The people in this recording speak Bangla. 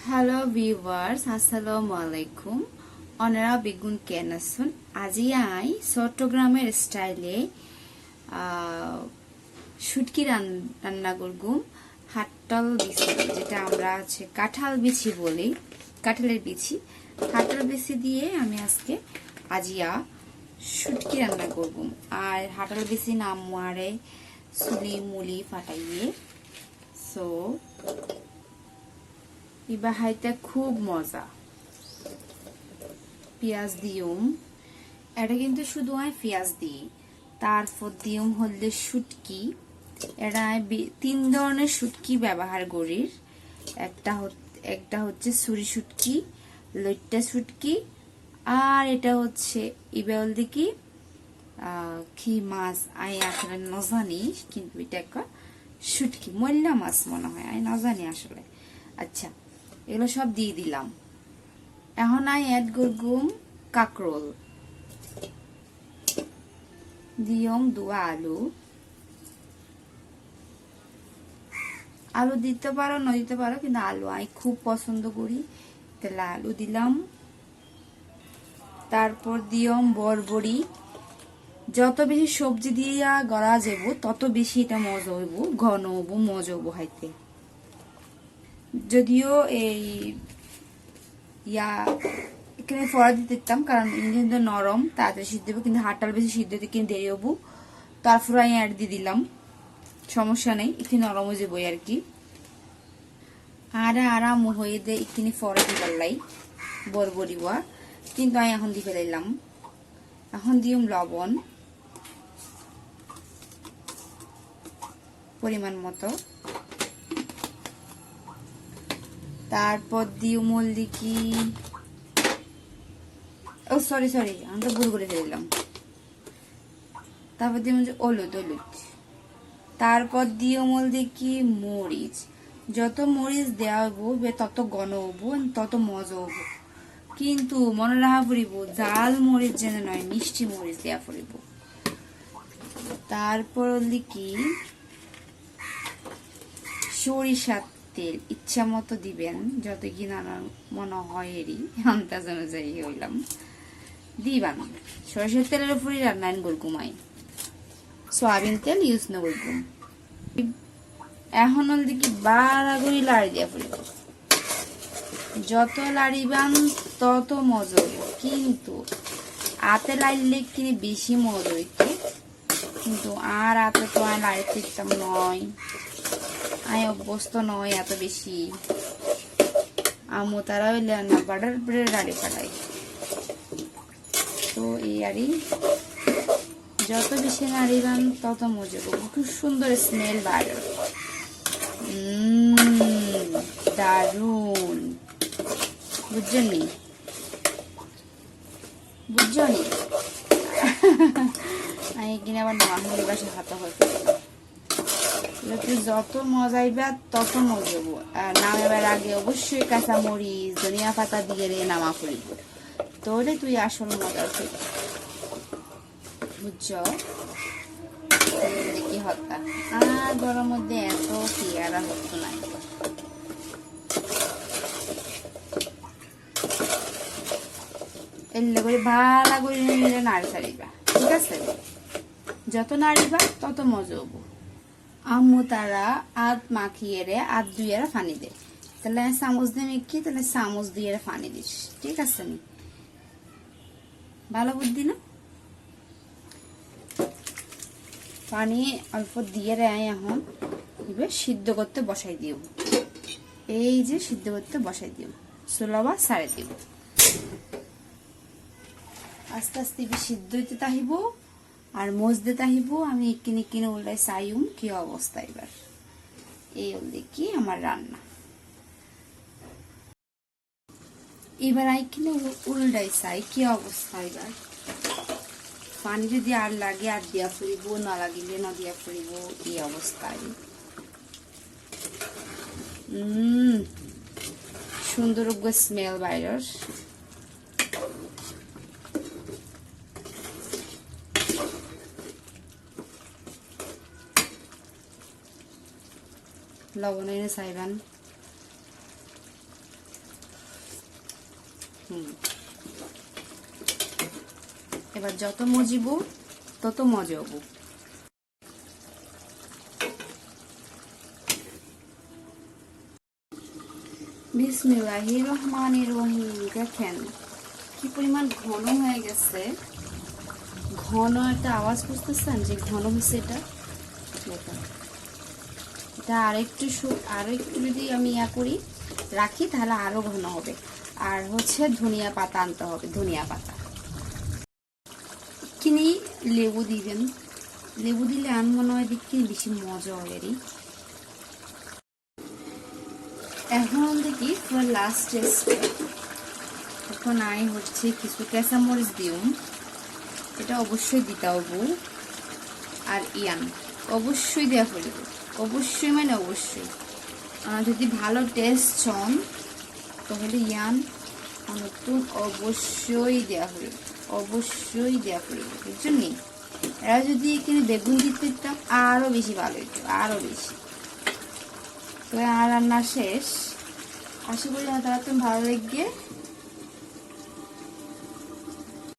হ্যালো ভিউয়ার্স আসসালামু আলাইকুম অনারা বেগুন কেন আছেন আজি আই চট্টগ্রামের স্টাইলে শুটকি রান্না করগুম হাট্টাল বিচি যেটা আমরা আছে কাঁঠাল বিচি বলি কাঁঠালের বিচি হাট্টাল বিচি দিয়ে আমি আজকে আজিয়া শুটকি রান্না করব আর হাটল বিচি নাম মারে সুলি মুলি ফাটাইয়ে সো ইবা খুব মজা। পেঁয়াজ দিউম। এটা কিন্তু শুধু আমি পেঁয়াজ দিই তারপর দিউম হলদে শুটকি। এটা তিন ধরনের শুটকি ব্যবহার করি। একটা একটা হচ্ছে সুরি শুটকি, লইট্টা শুটকি, আর এটা হচ্ছে ইবে হলদে কি কি মাছ আই আসলে ন জানি, কিন্তু এটা একটা শুটকি। মল্লা মাছ মনে হয় আমি ন জানি আসলে। আচ্ছা এগুলো সব দিয়ে দিলাম। এখন আই অ্যাড করগুম কাকরোল, দিয়ম, দুয়া, আলু। আলু দিতে পারো, না দিতে পারো, কিন্তু আলু আমি খুব পছন্দ করি। তাহলে আলু দিলাম। তারপর দিয়ম বরবড়ি যত বেশি সবজি দিয়া গড়া যাব তত বেশি এটা মজা হইব, ঘন হব মজা হব হাইতে যদিও এই ইয়া, এখানে ফড়া দিতে দিতাম কারণ ইঞ্জিনটা নরম, তাড়াতাড়ি সিদ্ধ হবে কিন্তু হাটটাল বেশি সিদ্ধ হতে কিন্তু দেরি হব তারপর আমি অ্যাড দিয়ে দিলাম। সমস্যা নেই, একটু নরম হয়ে যাব আর কি। আর আরাম হয়ে দে, এখানে ফড়া দিবার লাই বরবরিওয়া কিন্তু আমি এখন দিয়ে ফেলাইলাম। এখন দিউম লবণ, পরিমাণ মতো। তারপর দিও মল্লিকি। ও সরি সরি আমি তো ভুল করে ফেললাম তারপর দিও যে হলুদ হলুদ। তারপর দিও মল্লিকি, মরিচ। যত মরিচ দেওয়া হব তত ঘন হব তত মজা হব। কিন্তু মনে রাখা পড়িব জাল মরিচ যেন নয়, মিষ্টি মরিচ দেওয়া পড়িব তারপর হলি কি? সরিষার তেল ইচ্ছা মতো দিবেন, যত কি নানা মনে হয় এরই আন্দাজ অনুযায়ী হইলাম। দিবান সরিষার তেলের উপরই রান্নায়ন গুলকুমাই সয়াবিন তেল ইউজ না গুলকুম এখন হল দেখি বাড়াগুড়ি লাড়ি দিয়া পড়িব যত লাড়িবান, তত মজা হইব কিন্তু হাতে লাড়লে কিনে বেশি মজা হইতো। কিন্তু আর হাতে তো আর লাড়ি ঠিকতাম নয়। আমি অভ্যস্ত নয় এত বেশি। আমু তারা হইলে না, বাটার ব্রেড রাড়ি পাঠাই তো এই আরই যত বেশি নাড়িবান তত মজা করব। খুব সুন্দর স্মেল বার। দারুণ বুঝছেন নি? বুঝছেন নি? আমি কিনে আবার নর্মালি বাসে হাতে হয়ে এটাতে যত মজাইবা তত মজাবো আর নামাবার আগে অবশ্যই কাঁচা মরিচ ধনিয়া পাতা দিয়ে রে নামা করিব তোরে তুই আসল মজা ঠিক বুঝছ? কি হত্যা আর গরম মধ্যে এত পেয়ারা হতো না। এলে করে ভালো করে নাড়ি সারিবা ঠিক আছে? যত নাড়িবা, তত মজা হব। আম্মু তারা আদ মাখিয়ে রে আদ দুইয়েরা ফানি দে তাহলে চামচ দিয়ে মেখি, তাহলে চামচ দিয়ে ফানি দিস, ঠিক আছে নি? ভালো বুদ্ধি না? পানি অল্প দিয়ে রে এখন, এবার সিদ্ধ করতে বসাই দিও। এই যে সিদ্ধ করতে বসাই দিও সোলাবা সারে দিব আস্তে আস্তে সিদ্ধ হইতে তাহিব। আর মজদে তাহিব আমি কিনে কিনে উল্টাই চাইম কি অবস্থা এবার? এই হল দেখি আমার রান্না। এবার আই কিনে উল্টাই চাই, কি অবস্থা এবার? পানি যদি আর লাগে, আর দিয়া ফুরিব, না লাগিলে না দিয়া ফুরিব, এই অবস্থায় সুন্দর স্মেল বাইরের লবণ এনে চাইবান এবার যত মজিব তত মজা হব। বিসমিল্লাহি রহমানির রহিম দেখেন কি পরিমাণ ঘন হয়ে গেছে। ঘন একটা আওয়াজ বুঝতেছেন যে ঘন হয়েছে এটা? এটা আরেকটু সু- আরও একটু যদি আমি ইয়া করি, রাখি, তাহলে আরও ঘন হবে। আর হচ্ছে ধনিয়া পাতা আনতে হবে, ধনিয়া পাতা। কিনি লেবু দিবেন লেবু দিলে আন মনে হয় দেখি বেশি মজা হয় এরই এখন দেখি তোমার লাস্ট স্টেপ এখন আই হচ্ছে কিছু কাঁচামরিচ দিউম। এটা অবশ্যই দিতে হব। আর ইয়ান, অবশ্যই দেওয়া ফেলব অবশ্যই মানে অবশ্যই। যদি ভালো টেস্ট চান, তাহলে ইয়ান নতুন অবশ্যই দেওয়া ফেলব অবশ্যই দেওয়া ফেলব বুঝছেন নি? এরা যদি এখানে বেগুন দিতে দিতাম আরও বেশি ভালো হতো আরও বেশি। তো আর রান্না শেষ। আশা করি আমার তারা ভালো লাগবে।